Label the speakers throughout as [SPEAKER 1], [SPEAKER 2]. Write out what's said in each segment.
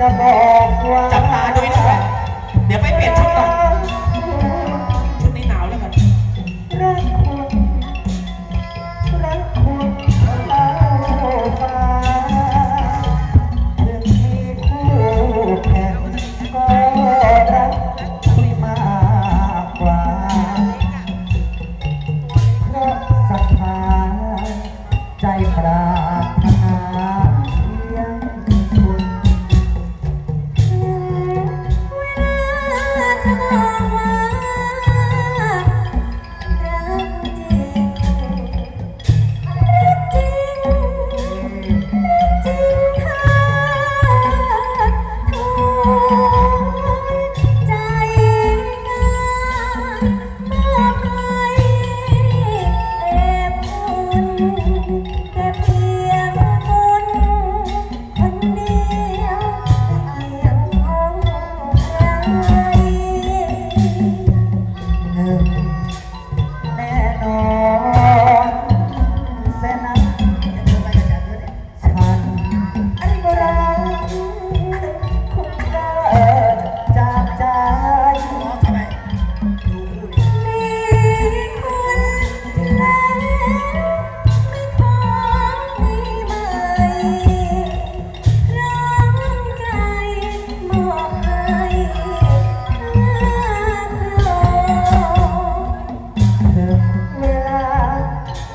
[SPEAKER 1] Come on. 最后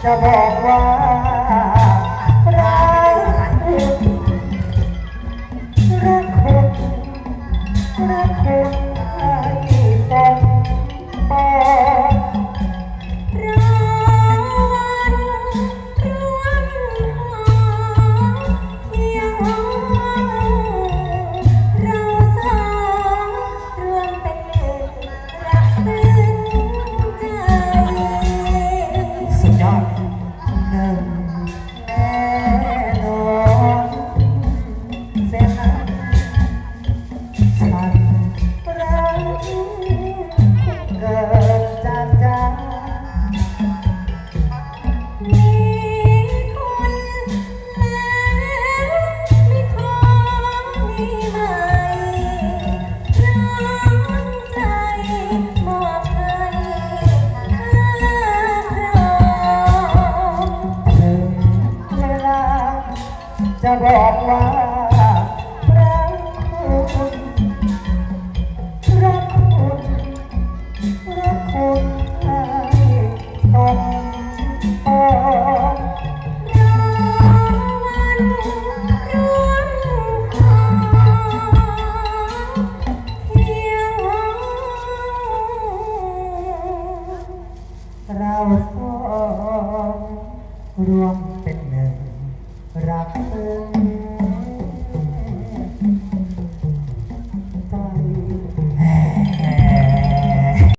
[SPEAKER 1] จะ
[SPEAKER 2] บอกว่ารักรักคนณรักคุณไอ้ต
[SPEAKER 1] น ราว
[SPEAKER 2] สองรวมเป็น